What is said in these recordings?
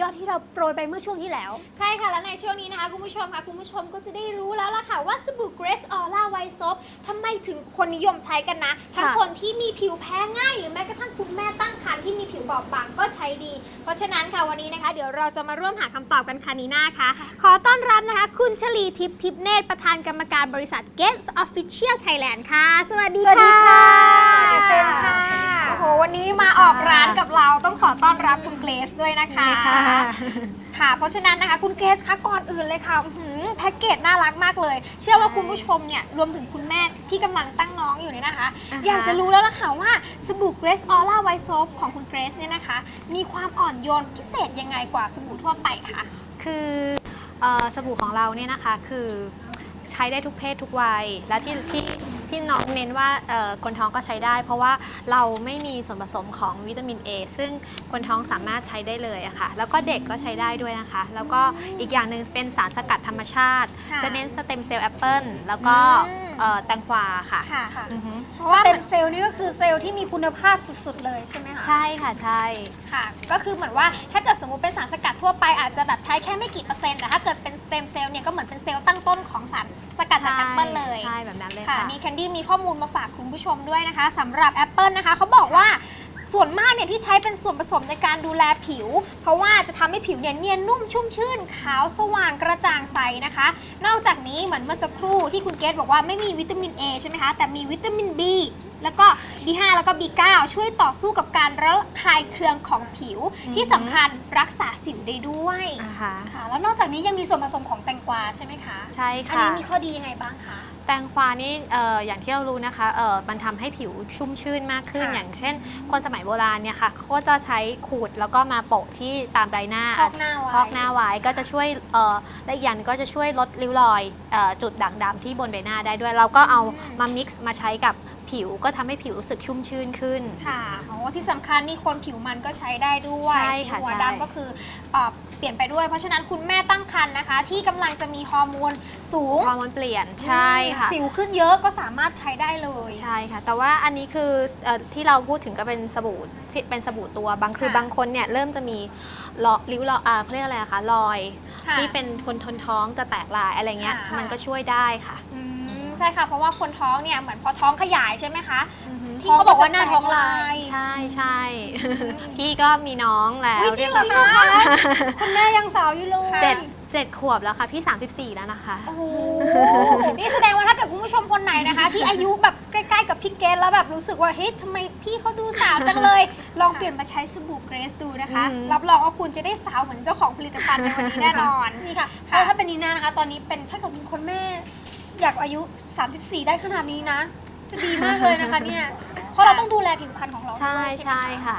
ยอดที่เราโปรยไปเมื่อช่วงที่แล้ว ใช่ค่ะ และในช่วงนี้นะคะ คุณผู้ชมค่ะ คุณผู้ชมก็จะได้รู้แล้วล่ะค่ะว่าสบู่ Grace Aura White Soap ทำไมถึงคนนิยมใช้กันนะทั้งค่ะคนที่มีผิวแพ้ง่าย หรือแม้กระทั่งคุณแม่ตั้งครรภ์ที่มีผิวบอบบางก็ใช้ดี เพราะฉะนั้นค่ะวันนี้นะคะ เดี๋ยวเราจะมาร่วมหาคำตอบกันค่ะนีน่าค่ะ ขอต้อนรับนะคะ คุณชลีทิพย์ทิพย์เนตรประธานกรรมการบริษัท Guest Official Thailand ค่ะ สวัสดีสวัสดีค่ะเชิญค่ะ โอ้โหวันนี้มาออกร้านกับเราต้องขอต้อนรับคุณเกรซด้วยนะคะ ค่ะ เพราะฉะนั้นนะคะคุณเกรซคะก่อนอื่นเลยค่ะอื้อหือแพ็กเกจน่ารักมากเลย เชื่อว่าคุณผู้ชมเนี่ยรวมถึงคุณแม่ที่กำลังตั้งน้องอยู่เนี่ยนะคะ อ่าฮะ อยากจะรู้แล้วล่ะค่ะว่าสบู่เกรซออร่าไวท์โซฟของคุณเกรซเนี่ยนะคะ มีความอ่อนโยนพิเศษยังไงกว่าสบู่ทั่วไปคะคือเอ่อสบู่ของเราเนี่ยนะคะคือใช้ได้ทุกเพศทุกวัย และที่ที่ ที่น้องเน้นว่าเอ่อคนท้องก็ใช้ได้ เพราะว่าเราไม่มีส่วนผสมของวิตามิน A ซึ่งคนท้องสามารถใช้ได้เลยอะค่ะ แล้วก็เด็กก็ใช้ได้ด้วยนะคะ แล้วก็อีกอย่างหนึ่งเป็นสารสกัดธรรมชาติ ค่ะ จะเน้นสเต็มเซลล์แอปเปิลแล้วก็อืมเอ่อแตงกวาค่ะ ค่ะอือฮึเพราะว่าสเต็มเซลล์นี่ก็คือเซลล์ที่มีคุณภาพสุดๆเลยใช่ไหมคะใช่ค่ะใช่ ค่ะ ก็คือเหมือนว่าถ้าเกิดสมมติเป็นสารสกัดทั่วไปอาจจะแบบใช้แค่ไม่กี่เปอร์เซ็นต์แต่ถ้าเกิดเป็นสเต็มเซลล์เนี่ยก็เหมือนเป็นเซลล์ตั้งต้น ของสารสกัดจากแอปเปิลเลยใช่แบบนั้นเลยค่ะค่ะ นี่แคนดี้มีข้อมูลมาฝากคุณผู้ชมด้วยนะคะสำหรับ Apple นะคะเขาบอกว่าส่วนมากเนี่ยที่ใช้เป็นส่วนผสมในการดูแลผิว เพราะว่าจะทำให้ผิวเนี่ยเนียนนุ่มชุ่มชื่น ขาวสว่างกระจ่างใสนะคะ นอกจากนี้เหมือนเมื่อสักครู่ที่คุณเกดบอกว่าไม่มีวิตามิน A ใช่ไหมคะ แต่มีวิตามิน B แล้วก็ B5 แล้วก็ B9 ช่วยต่อสู้กับการระคายเคืองของผิวอือฮึที่สำคัญรักษาสิวได้ด้วยอ่าฮะ ค่ะ แล้วนอกจากนี้ยังมีส่วนผสมของแตงกวาใช่ไหมคะใช่อันค่ะ นี้มีข้อดียังไงบ้างคะ แตงกวานี่เอ่ออย่างที่เรารู้นะคะเอ่อมันทำให้ผิวชุ่มชื่นมากขึ้น ค่ะ อย่างเช่น คนสมัยโบราณเนี่ยค่ะเขาก็จะใช้ขูดแล้วก็มาโปะที่ตามใบหน้า พอกหน้าไว้พอกหน้าไว้ก็จะช่วยเอ่อและอีกอย่างหนึ่งก็จะช่วยลดริ้วรอยเอ่อจุดด่างดำที่บนใบหน้าได้ด้วย เราก็เอามา mix มาใช้กับผิวก็ทำให้ผิวรู้สึกชุ่มชื่นขึ้น ค่ะโอ้ที่สำคัญนี่คนผิวมันก็ใช้ได้ด้วยใช่สีค่ะหัวใช่ ดำก็คือเอ่อเปลี่ยนไปด้วย เพราะฉะนั้นคุณแม่ตั้งครรภ์นะคะ ที่กำลังจะมีฮอร์โมนสูง ฮอร์โมนเปลี่ยนใช่ค่ะ สิวขึ้นเยอะก็สามารถใช้ได้เลยใช่ค่ะ แต่ว่าอันนี้คือเออที่เราพูดถึงก็เป็นสบู่ที่เป็นสบู่ตัวบางคือค่ะบางคนเนี่ยเริ่มจะมีรอริ้วรอยอ่าเขาเรียกอะไรอะคะรอย ค่ะ ที่เป็นคนทนท้องจะแตกลายอะไรเงี้ยค่ะ มันก็ช่วยได้ค่ะ อืมใช่ค่ะ เพราะว่าคนท้องเนี่ยเหมือนพอท้องขยายใช่ไหมคะ ที่เขาบอกว่าหน้าท้องลาย ใช่ใช่พี่ก็มีน้องแล้วอุ๊ยจริงเหรอเยบร้อยคะ คุณแม่ยังสาวอยู่เลย เจ็ด เจ็ดขวบแล้วค่ะ พี่ 34 แล้วนะคะ โอ้โหนี่แสดงว่าถ้าเกิดคุณผู้ชมคนไหนนะคะ ที่อายุแบบใกล้ๆกับพี่เกดแล้วแบบรู้สึกว่าเฮ้ยทำไมพี่เขาดูสาวจังเลย ลองเปลี่ยนมาใช้สบู่เกรซดูนะคะ อืม รับรองว่าคุณจะได้สาวเหมือนเจ้าของผลิตภัณฑ์ในวันนี้แน่นอนนี่ค่ะค่ะถ้าเป็นนีน่านะคะ ตอนนี้เป็นถ้าเกิดคุณแม่ อยากอายุ 34 ได้ขนาดนี้นะ จะดีมากเลยนะคะเนี่ยเพราะเราต้องดูแลผิวพรรณของเราด้วยใช่ไหมใช่ค่ะ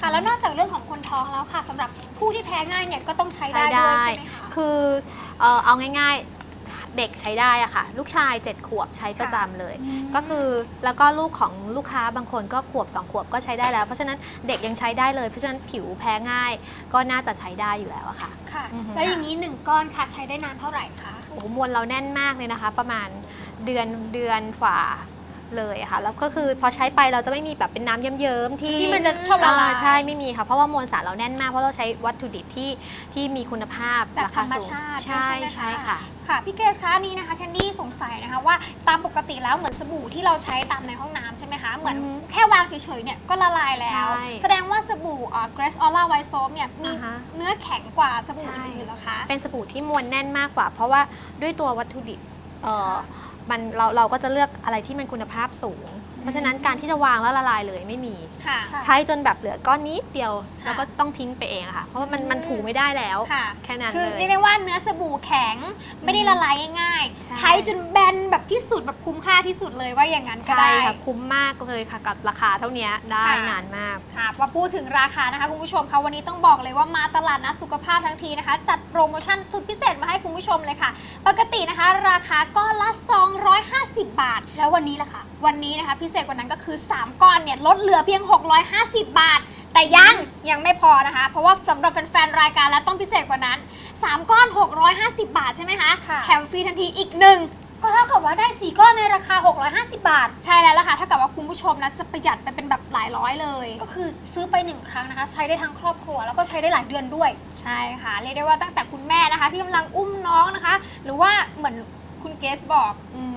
ค่ะ แล้วนอกจากเรื่องของคนท้องแล้วค่ะสำหรับผู้ที่แพ้ง่ายเนี่ยก็ต้องใช้ได้ใช้ด้วยได้ใช่ไหมคะคือเอ่อเอาง่ายๆเด็กใช้ได้อะค่ะ ลูกชาย 7 ขวบใช้ประจำเลย ก็คือแล้วก็ลูกของลูกค้าบางคนก็ขวบ 2 ขวบก็ใช้ได้แล้ว เพราะฉะนั้นเด็กยังใช้ได้เลย เพราะฉะนั้นผิวแพ้ง่าย ก็น่าจะใช้ได้อยู่แล้วอะค่ะ ค่ะ อือฮึ แล้วอย่างนี้หนึ่งก้อนค่ะใช้ได้นานเท่าไหร่คะ โอ้โหมวลเราแน่นมากเลยนะคะ ประมาณเดือนเดือนกว่า เลยอะค่ะแล้วก็คือพอใช้ไปเราจะไม่มีแบบเป็นน้ำเยิ้มๆที่ที่มันจะชอบละลายอ่าใช่ไม่มีค่ะเพราะว่ามวลสารเราแน่นมากเพราะเราใช้วัตถุดิบที่ที่มีคุณภาพจากราธรคารมสูงชาติใช่ด้วยไหมใช่ค่ะ ค่ะพี่เกรซคะอันนี้นะคะแคนดี้สงสัยนะคะว่าตามปกติแล้วเหมือนสบู่ที่เราใช้ตามในห้องน้ำใช่ไหมคะเหมือนอือฮึแค่วางเฉยๆเนี่ยก็ละลายแล้ว ใช่แสดงว่าสบู่อ่า Grace Aura White Soap เนี่ยมีอ่าฮะ เนื้อแข็งกว่าสบู่ใช่อื่นๆเหรอคะ เป็นสบู่ที่มวลแน่นมากกว่า เพราะว่าด้วยตัววัตถุดิบเอ่อ มันเราเราก็จะเลือกอะไรที่มันคุณภาพสูง ราะฉะนั้นการที่จะวางแล้วละลายเลยไม่มี ค่ะ ใช้จนแบบเหลือก้อนนิดเดียว ค่ะ แล้วก็ต้องทิ้งไปเองอะค่ะ เพราะว่ามันมันถูไม่ได้แล้ว ค่ะ แค่นั้นคือเลยเรียกได้ว่าเนื้อสบู่แข็งไม่ได้ละลายง่ายใช่ ๆ ใช้จนแบนแบบที่สุดแบบคุ้มค่าที่สุดเลยว่าอย่างนั้นก็ใช่ได้ ค่ะคุ้มมากเลยค่ะกับราคาเท่านี้ได้ค่ะ นานมาก ค่ะมาพูดถึงราคานะคะคุณผู้ชมคะวันนี้ต้องบอกเลยว่ามาตลาดนัดสุขภาพทั้งทีนะคะ จัดโปรโมชั่นสุดพิเศษมาให้คุณผู้ชมเลยค่ะ ปกตินะคะ ราคาก้อนละ 250 บาท แล้ววันนี้ล่ะค่ะ วันนี้นะคะพิเศษกว่านั้นก็คือ 3 ก้อนเนี่ยลดเหลือเพียง 650 บาท แต่ยังยังไม่พอนะคะ เพราะว่าสำหรับแฟนๆรายการแล้วต้องพิเศษกว่านั้น 3 ก้อน 650 บาทใช่ไหมคะค่ะแถมฟรีทันทีอีกหนึ่งก็เท่ากับว่าได้สีก้อนในราคา 650 บาท ใช่แล้วล่ะค่ะถ้าเกิดว่าคุณผู้ชมนะจะประหยัดไปเป็นแบบหลายร้อยเลย ก็คือซื้อไปหนึ่งครั้งนะคะ ใช้ได้ทั้งครอบครัว แล้วก็ใช้ได้หลายเดือนด้วย ใช่ค่ะ เรียกได้ว่าตั้งแต่คุณแม่นะคะ ที่กำลังอุ้มน้องนะคะ หรือว่าเหมือน คุณเกสบอก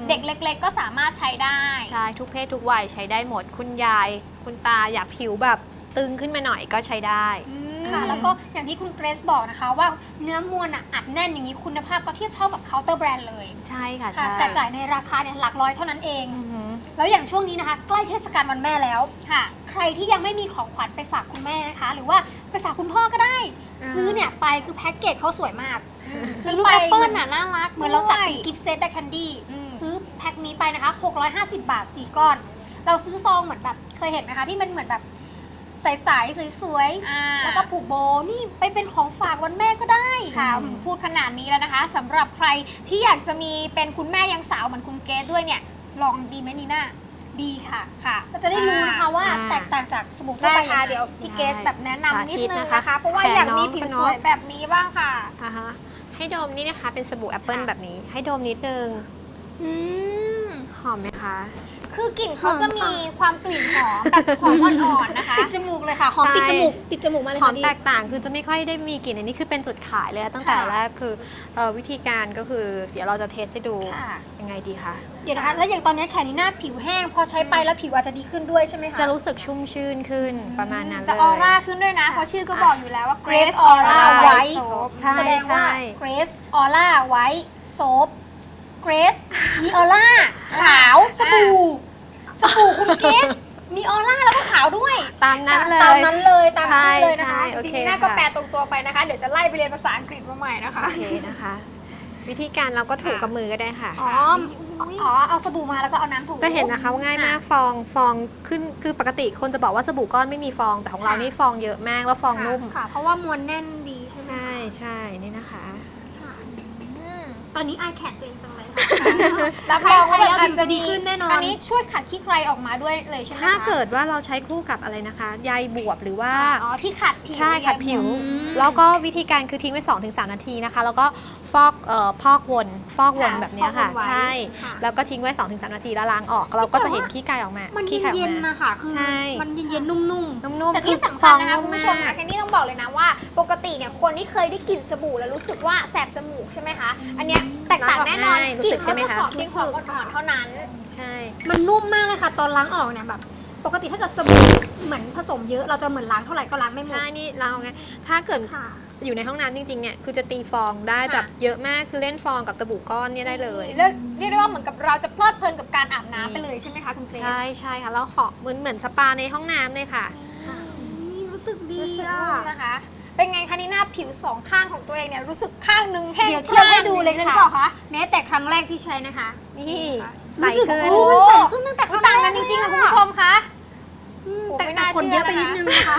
เด็กเล็ก ๆ ก็สามารถใช้ได้ ใช่ทุกเพศทุกวัยใช้ได้หมด คุณยาย คุณตาอยากผิวแบบตึงขึ้นมาหน่อยก็ใช้ได้อืมค่ะ แล้วก็อย่างที่คุณเกรซบอกนะคะ ว่าเนื้อมวลอะอัดแน่นอย่างนี้คุณภาพก็เทียบเท่ากับเคาน์เตอร์แบรนด์เลยใช่ค่ะค่ะ ใช่แต่จ่ายในราคาเนี่ยหลักร้อยเท่านั้นเอง อือหือ แล้วอย่างช่วงนี้นะคะ ใกล้เทศกาลวันแม่แล้ว ค่ะ ใครที่ยังไม่มีของขวัญไปฝากคุณแม่นะคะ หรือว่าไปฝากคุณพ่อก็ได้อ่า ซื้อเนี่ยไปคือแพ็กเกจเขาสวยมาก ซื้อลูกแอปเปิ้ลน่ะน่ารัก เหมือนเราจัดด้วยเป็นกิฟต์เซตได้แคนดี้อืมซื้อแพ็คนี้ไปนะคะ 650 บาท 4 ก้อน เราซื้อซองเหมือนแบบเคยเห็นไหมคะ ที่มันเหมือนแบบใสๆสวยอ่าๆแล้วก็ผูกโบว์นี่ไปเป็นของฝากวันแม่ก็ได้ค่ะพูดขนาดนี้แล้วนะคะสำหรับใครที่อยากจะมีเป็นคุณแม่ยังสาวเหมือนคุณเกสด้วยเนี่ย ลองดีไหมนีน่า ดีค่ะค่ะ เราจะได้รู้นะคะว่าอ่าแตกต่างจากสบู่ทั่วได้ไปค่ะ ยังไง เดี๋ยวพี่เกสแบบแนะนำนิดนึงสาธิตนะนะคะคะ เพราะว่าแขนอยากมีน้องผิวคุณสวยเนอะแบบนี้บ้างค่ะ อ่าฮะให้ดมนี่นะคะเป็นสบู่แอปเปิลค่ะ แบบนี้ ให้ดมนิดนึง อืม หอมไหมคะ คือกลิ่นเขาจะมีความกลิ่นหอมแบบหอมอ่อนๆนะคะติดจมูกเลยค่ะหอมใช่ติดจมูกติดจมูกมาเลยหอค่ะมดีแตกต่างคือจะไม่ค่อยได้มีกลิ่นอันนี้คือเป็นจุดขายเลยตั้งแต่ค่ะแรกคือเอ่อวิธีการก็คือ เดี๋ยวเราจะเทสให้ดูค่ะยังไงดีคะเดี๋ยวนะคะแล้วอย่างตอนนี้แขนนี่หน้าผิวแห้ง พอใช้ไปแล้วผิวอาจจะดีขึ้นด้วยใช่ไหมคะจะรู้สึกชุ่มชื่นขึ้นประมาณนั้นเลยจะออร่าขึ้นด้วยนะเพราะชื่อก็บอกอยู่แล้วว่า Grace Grace Aura Aura White White Soap ใช่แสดงว่าใช่ Grace Aura White Soap Grace มีออร่าขาวสบู่สบู่คุณเกสมีออร่าแล้วก็ขาวด้วยตามนั้นเลย ตามนั้นเลยตามชื่อเลยนะใช่คะโอจเคริงๆหน้าก็ค่ะ แปลตรงตัวไปนะคะ เดี๋ยวจะไล่ไปเรียนภาษาอังกฤษมาใหม่นะคะ โอเคนะคะ วิธีการเราก็ถูกับมือก็ได้ค่ะ อ๋ออ๋อเอาสบู่มาแล้วก็เอาน้ำถู จะเห็นนะคะว่าง่ายมากฟองฟองขึ้นคือปกติคนจะบอกว่าสบู่ก้อนไม่มีฟองแต่ของเรานี่ฟองเยอะมากแล้วฟองนุ่ม ค่ะ เพราะว่ามวลแน่นดีใช่ไหมใช่ใช่นี่นะคะค่ะอืม ตอนนี้อายแขนตัวเองจังเลยรับรองว่าใช้แล้วอาจจะผิวจะดีขึ้นแน่นอน อันนี้ช่วยขัดขี้ใครออกมาด้วยเลยใช่ไหมคะถ้าเกิดว่าเราใช้คู่กับอะไรนะคะใยบวบหรือว่า อ๋อที่ขัดผิว ใช่ขัดผิวอืมแล้วก็วิธีการคือทิ้งไว้ 2-3ถึงนาทีนะคะ แล้วก็ ฟอกเอ่อพอกวนฟอกวนค่ะแบบเนี้ยค่ะ ฟอกวนไว้ใช่ ค่ะ แล้วก็ทิ้งไว้2-3ถึงนาทีแล้วล้างออก เราก็จะเห็นขี้ไก่ออกมามันขี้ไก่ออเย็กนมาๆนะคะคือใช่ มันเย็นๆนุ่มนุ่มๆแต่ที่อสำคัญนะคะฟองคุณมผู้ชมากนะแคนนี่ต้องบอกเลยนะว่า ปกติเนี่ยคนที่เคยได้กลิ่นสบู่แล้วรู้สึกว่าแสบจมูกใช่ไหมคะ อันเนี้ยแตกต่างแน่นอนล้างออกง่ายรู้กลิ่สึนกใช่เขาไหมจะคะหอมเพียงหอมอ่อนๆเท่านั้น ใช่ๆมันนุ่มมากเลยค่ะ ตอนล้างออกเนี่ยแบบ ปกติถ้าเกิดสบู่เหมือนผสมเยอะเราจะเหมือนล้างเท่าไหร่ก็ล้างไม่หมด ใช่นี่เราไงถ้าเกิดค่ะ อยู่ในห้องน้ำจริงๆเนี่ยคือจะตีฟองได้ค่ะ แบบเยอะมากคือเล่นฟองกับสบู่ก้อนเนี่ยได้เลย แล้วเรียกได้ว่าเหมือนกับเราจะเพลิดเพลินกับการอาบน้ำไปเลยใช่ไหมคะคุณเกรซ ใช่ใช่ค่ะแล้วหอมเหมือนเหมือนสปาในห้องน้ำเลยค่ะ นี่รู้สึกดีรู้สึกอะนุ่มนะคะ เป็นไงคะนี่หน้าผิวสองข้างของตัวเองเนี่ยรู้สึกข้างหนึงแห้งเดี๋ยวเทียบให้ดูเลยหรือค่ะเปล่าคะแม้แต่ครั้งแรกที่ใช้นะคะ นี่ใส รู้สึกขึ้นโอ้โอ้มันใสขึ้นตั้งแต่คือต่างกันจริงๆค่ะคุณผู้ชมคะอืมโอ้แต่ไม่แต่น่าคนเชื่อเยอะไปนิดนึงนะคะ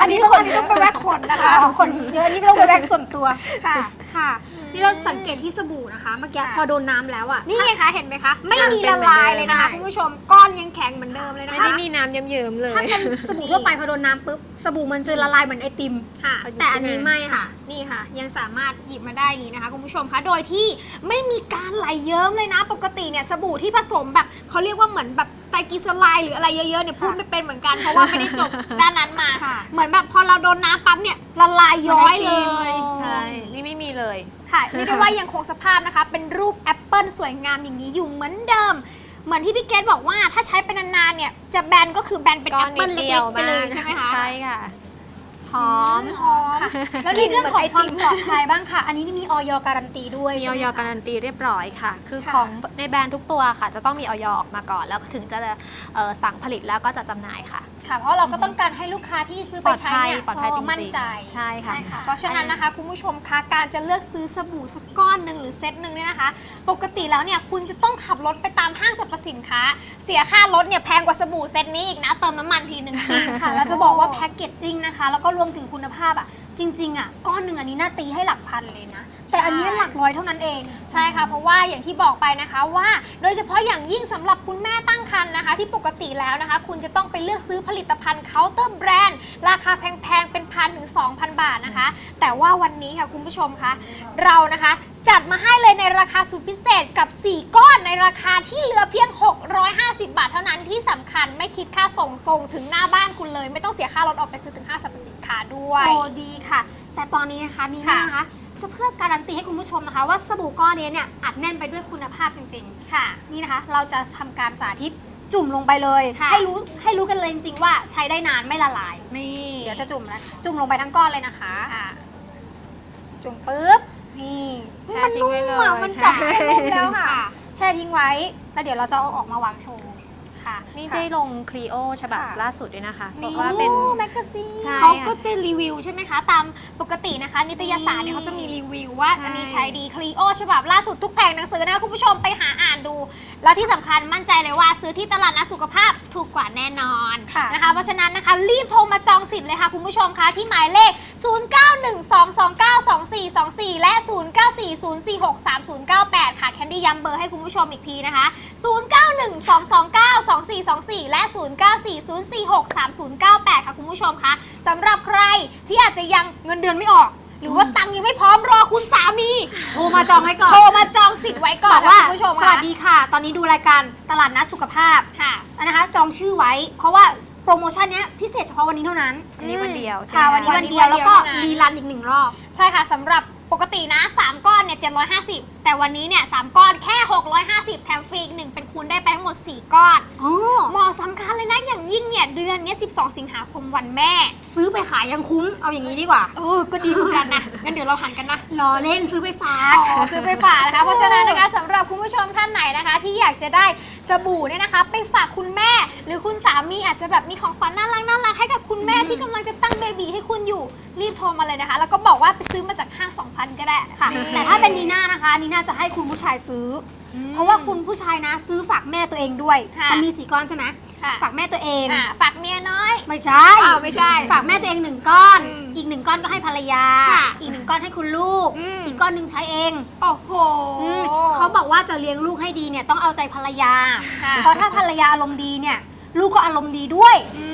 อันนี้ต้องอันนี้ต้องไปแวกขนนะคะ คนเยอะนี่ไม่ต้องไปแวกส่วนตัว ค่ะ ค่ะ นี่เราสังเกตที่สบู่ นะคะ เมื่อกี้ค่ะพอโดนน้ำแล้วอะนี่ไงคะเห็นไหมคะ ไม่มีเป็นละเหมือนลายเดิมเลยนะคะใช่คุณผู้ชมก้อนยังแข็งเหมือนเดิมเลยนะไม่คะได้มีน้ำเยิ้มๆเลยถ้าเป็นสบู่ทั่วไปพอโดนน้ำปุ๊บสบู่มันจะละลายเหมือนไอติมค่ะ แต่อันนี้ไม่ค่ะ นี่ค่ะ ยังสามารถหยิบมาได้อย่างนี้นะคะคุณผู้ชมคะโดยที่ไม่มีการไหลเยิ้มเลยนะ ปกติเนี่ยสบู่ที่ผสมแบบเขาเรียกว่าเหมือนแบบไตรกลีเซอไรด์หรืออะไรเยอะๆเนี่ยพูดไม่เป็นเหมือนกันเพราะว่าไม่ได้จบด้านนั้นมาค่ะเหมือนแบบพอเราโดนน้ำปั๊บเนี่ยละลายย้อยเลยใช่นี่ไม่มีเลยค่ะเรียกได้ว่ายังคงสภาพนะคะเป็นรูปแอปเปิลสวยงามอย่างนี้อยู่เหมือนเดิม เหมือนที่พี่เกดบอกว่าถ้าใช้เป็นนานๆเนี่ยจะแบนก็คือแบนเป็นก้แออนปนิเปิดลเดีเล็ยกวๆไปเลยใช่ไหมคะใช่ค่ะหอมหอมแล้วในเรื่องของความปลอดภัยบ้างค่ะ อันนี้นี่มีออยการันตีด้วยมีอใช่อไหยคะการันตีเรียบร้อยค่ะ คือค่ะของในแบรนด์ทุกตัวค่ะ จะต้องมีออยออกมาก่อนแล้วถึงจะเอ่อสั่งผลิตแล้วก็จะจำหน่ายค่ะ ค่ะ เพราะเราก็ต้องการให้ลูกค้าที่ซื้อไปใช้เนี่ยปลอดภัยปลอดภัยจริงๆมั่นใจใช่ค่ะเพราะฉะนั้นนะคะคุณผู้ชมคะการจะเลือกซื้อสบู่สักก้อนหนึ่งหรือเซตหนึ่งเนี่ยนะคะ ปกติแล้วเนี่ยคุณจะต้องขับรถไปตามห้างสรรพสินค้า เสียค่ารถเนี่ยแพงกว่าสบู่เซตนี้อีกนะเติมน้ำมันทีหนึ่งจริงค่ะแล้วจะบอกว่าแพ็กเกจจิ้งนะคะ แล้วก็รวมถึงคุณภาพอะ จริงๆอะก้อนหนึ่งอันนี้น่าตีให้หลักพันเลยนะ แต่อันนี้ใช่หลักร้อยเท่านั้นเอง ใช่ค่ะ เพราะว่าอย่างที่บอกไปนะคะว่า โดยเฉพาะอย่างยิ่งสำหรับคุณแม่ตั้งครรภ์นะคะ ที่ปกติแล้วนะคะ คุณจะต้องไปเลือกซื้อผลิตภัณฑ์เคาน์เตอร์แบรนด์ราคาแพงๆ เป็นพันถึง 2,000 บาทนะคะ แต่ว่าวันนี้ค่ะคุณผู้ชมคะเรานะคะจัดมาให้เลยในราคาสุดพิเศษกับ 4 ก้อนในราคาที่เหลือเพียง 650 บาทเท่านั้นที่สำคัญไม่คิดค่าส่งส่งถึงหน้าบ้านคุณเลย ไม่ต้องเสียค่ารถออกไปซื้อถึงห้างสร รพสินค้าด้วย โอ้ดีค่ะ แต่ตอนนี้นะคะนี่ค่ะ นะคะ จะเพื่อการันตีให้คุณผู้ชมนะคะ ว่าสบู่ก้อนนี้เนี่ยอัดแน่นไปด้วยคุณภาพจริง ค่ะ ๆ นี่นะคะ เราจะทำการสาธิตจุ่มลงไปเลย ค่ะ ให้รู้ให้รู้กันเลยจริงๆว่าใช้ได้นานไม่ละลาย นี่เดี๋ยวจะจุ่มนะจุ่มลงไปทั้งก้อนเลยนะคะ ค่ะ จุ่มปุ๊บ นี่แช่มันทิ้งนุ่ไว้มเลยอะมันจับใช่ได้นุ่มแล้วค่ะ แช่ทิ้งไว้ แล้วเดี๋ยวเราจะเอาออกมาวางโชว์ ค่ะ นี่ได้ลงคลีโอฉบับค่ะ ล่าสุดด้วยนะคะบนี่อกว่าเป็นโอ้แมกกาซีน ใช่เขาก็ค่ะ จะรีวิวใช่ไหมคะ ตามปกตินะคะ นิตยสารเนี่ยเขาจะมีรีวิวว่าใช่ อันนี้ใช้ดีคลีโอฉบับล่าสุดทุกแผงหนังสือนะคะคุณผู้ชมไปหาอ่านดู แล้วที่สำคัญมั่นใจเลยว่าซื้อที่ตลาดนัดสุขภาพถูกกว่าแน่นอนค่ะ นะคะ เพราะฉะนั้นนะคะรีบโทรมาจองสิทธิ์เลยค่ะคุณผู้ชมคะที่หมายเลข 0912292424 และ 0940463098 ค่ะ แคนดี้ย้ำเบอร์ให้คุณผู้ชมอีกทีนะคะ 0912292424 และ 0940463098 ค่ะคุณผู้ชมคะสำหรับใครที่อาจจะยังเงินเดือนไม่ออก หรือว่าตังค์ยังไม่พร้อมรอคุณสามีโทรมาจองไว้ก่อน โทรมาจองสิทธิ์ไว้ก่อนบอกว่านะคุณผู้ชมสค่ะ วัสดีค่ะ ตอนนี้ดูรายการตลาดนัดสุขภาพค่ะ นะคะจองชื่อไว้ เพราะว่า โปรโมชั่นเนี้ยพิเศษเฉพาะวันนี้เท่านั้นอันนี้วันเดียวใช่ค่ะไหมวันนี้คะวันเดียวแล้วก็วันนี้วันเดียวเท่านั้นรีรันอีกหนึ่งรอบ ใช่ค่ะสำหรับปกตินะ 3 ก้อนเนี่ย750 แต่วันนี้เนี่ย3ก้อนแค่ 650 แถมฟรีอีกหนึ่งเป็นคูณได้ไปทั้งหมด 4 ก้อนอ๋อเหมาะสำคัญเลยนะอย่างยิ่งเนี่ยเดือนเนี้ย12 สิงหาคมวันแม่ซื้อไปขายยังคุ้มเอาอย่างนี้ดีกว่าเออก็ดีเหมือนกันนะงั้นเดี๋ยวเราหันกันนะรอเล่นซื้อไปฝากอ๋อซื้อไปฝากนะคะเพราะฉะนั้นนะคะสำหรับคุณผู้ชมท่านไหนนะคะ ที่อยากจะได้สบู่เนี่ยนะคะ ไปฝากคุณแม่ หรือคุณสามีอาจจะแบบมีของขวัญน่ารักน่ารักให้กับคุณแม่ที่กำลังจะตั้งเบบีให้คุณอยู่รีบโทรมาเลยนะคะ แล้วก็บอกว่าไปซื้อมาจากห้าง 2,000 ก็ได้ค่ะนี่แต่ถ้าเป็นนีน่านะคะนีน่าจะให้คุณผู้ชายซื้ออม เพราะว่าคุณผู้ชายนะ ซื้อฝากแม่ตัวเองด้วยค่ะมันมีสีก้อนใช่ไหมค่ะฝากแม่ตัวเองอ่าฝากเมียน้อย ไม่ใช่อ้าวไม่ใช่ ฝากแม่ตัวเองหนึ่งก้อนอืมอีกหนึ่งก้อนก็ให้ภรรยาค่ะอีกหนึ่งก้อนให้คุณลูกอืมอีกก้อนหนึ่งใช้เองโอ้โหอืมเขาบอกว่าจะเลี้ยงลูกให้ดีเนี่ยต้องเอาใจภรรยาค่ะเพราะถ้าภรรยาอารมณ์ดีเนี่ย ลูกก็อารมณ์ดีด้วยอื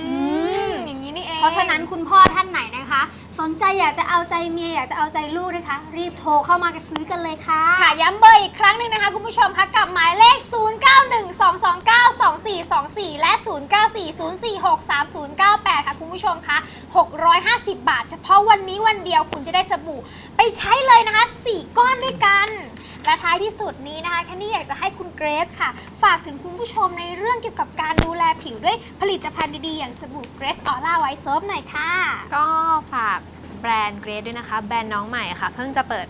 มอย่างนี้นี่เองเพราะฉะนั้นคุณพ่อท่านไหนนะ คะ สนใจอยากจะเอาใจเมียอยากจะเอาใจลูกนะคะ รีบโทรเข้ามากันซื้อกันเลยค่ะ ค่ะย้ำเบอร์อีกครั้งหนึ่งนะคะ คุณผู้ชมคะกับหมายเลข 0912292424 และ 0940463098 ค่ะ คุณผู้ชมคะ650 บาท เฉพาะวันนี้วันเดียวคุณจะได้สบู่ ไปใช้เลยนะคะ 4 ก้อนด้วยกัน และท้ายที่สุดนี้นะคะแคนดี้อยากจะให้คุณเกรซค่ะ ฝากถึงคุณผู้ชมในเรื่องเกี่ยวกับการดูแลผิวด้วยผลิตภัณฑ์ดีๆ อย่างสบู่เกรซออร่าไวท์เซิร์ฟหน่อยค่ะ ก็ฝากแบรนด์เกรดด้วยนะคะ แบรนด์น้องใหม่ค่ะ เพิ่งจะเปิด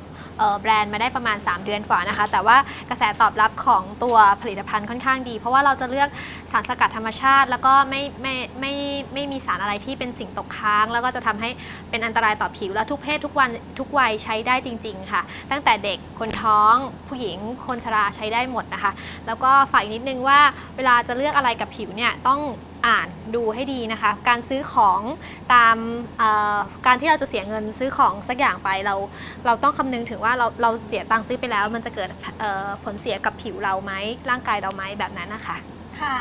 แบรนด์มาได้ประมาณ 3 เดือนกว่านะคะ แต่ว่ากระแสตอบรับของตัวผลิตภัณฑ์ค่อนข้างดี เพราะว่าเราจะเลือกสารสกัดธรรมชาติ แล้วก็ไม่ไม่ไม่ไม่มีสารอะไรที่เป็นสิ่งตกค้าง แล้วก็จะทำให้เป็นอันตรายต่อผิวและทุกเพศทุกวันทุกวัยใช้ได้จริง ๆ ค่ะ ตั้งแต่เด็กคนท้องผู้หญิงคนชราใช้ได้หมดนะคะ แล้วก็ฝากอีกนิดนึงว่าเวลาจะเลือกอะไรกับผิวเนี่ยต้อง อ่านดูให้ดีนะคะ การซื้อของตามการที่เราจะเสียเงินซื้อของสักอย่างไปเรา เราต้องคำนึงถึงว่าเราเราเสียตังค์ซื้อไปแล้ว มันจะเกิดผลเสียกับผิวเราไหมร่างกายเราไหมแบบนั้นนะคะค่ะ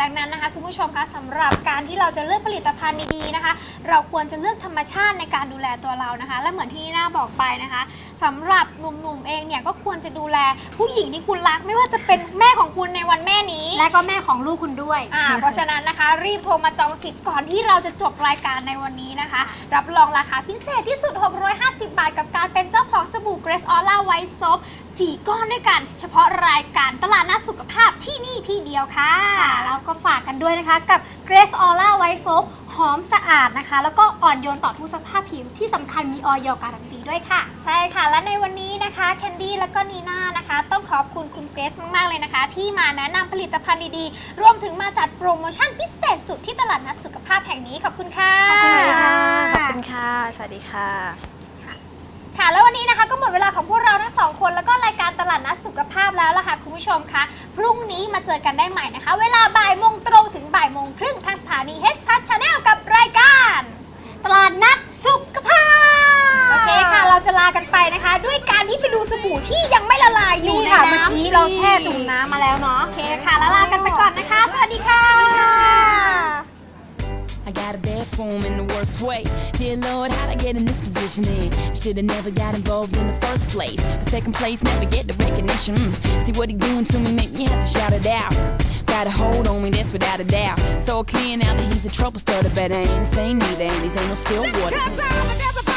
ดังนั้นนะคะคุณผู้ชมคะสำหรับการที่เราจะเลือกผลิตภัณฑ์ดีๆนะคะ เราควรจะเลือกธรรมชาติในการดูแลตัวเรานะคะ และเหมือนที่น่าบอกไปนะคะสำหรับหนุ่มๆเองเนี่ยก็ควรจะดูแลผู้หญิงที่คุณรัก ไม่ว่าจะเป็นแม่ของคุณในวันแม่นี้ และก็แม่ของลูกคุณด้วยเพราะฉะนั้นนะคะ รีบโทรมาจองสิทธิ์ก่อนที่เราจะจบรายการในวันนี้นะคะ รับรองราคาพิเศษที่สุด 650 บาท กับการเป็นเจ้าของสบู่เกรซออร่าไวท์ซบ 4 ก้อนด้วยกัน เฉพาะรายการตลาดนัดสุขภาพที่นี่ที่เดียวค่ะ แล้วก็ฝากกันด้วยนะคะ กับ Grace Aura White Soap หอมสะอาดนะคะ แล้วก็อ่อนโยนต่อทุกสภาพผิวที่สำคัญมีออยการันตีด้วยค่ะ ใช่ค่ะ และในวันนี้นะคะแคนดี้แล้วก็นีน่านะคะ ต้องขอบคุณคุณเกรซมาก ๆ เลยนะคะ ที่มาแนะนำผลิตภัณฑ์ดีๆ รวมถึงมาจัดโปรโมชั่นพิเศษสุดที่ตลาดนัดสุขภาพแห่งนี้ขอบคุณค่ะ ขอบคุณค่ะ ขอบคุณค่ะ สวัสดีค่ะ ค่ะ แล้ววันนี้นะคะก็หมดเวลาของพวก สองคนแล้วก็รายการตลาดนัดสุขภาพแล้วล่ะค่ะคุณผู้ชมคะ พรุ่งนี้มาเจอกันได้ใหม่นะคะ เวลาบ่ายโมงตรงถึงบ่ายโมงครึ่งทางสถานี H p a s Channel กับรายการ ตลาดนัดสุขภาพจะลากันไปนะคะ ด้วยการที่ไปดูสบู่ที่ยังไม่ละลายอยู่นี่ในค่ะเมื่อน้ำกี้เราแช่จุ่มน้ำมาแล้วเนาะ โอเคค่ะ แล้วลากันไปก่อนนะคะ สวัสดีค่ะ I got a bad form in the worst way. Dear Lord, how'd I get in this position? In should've never got involved in the first place. But second place, never get the recognition. Mm. See what he doing to me, make me have to shout it out. Got a hold on me, that's without a doubt. So clear now that he's a trouble starter, but I ain't the same neither, and these ain't no still water. Cause I'm a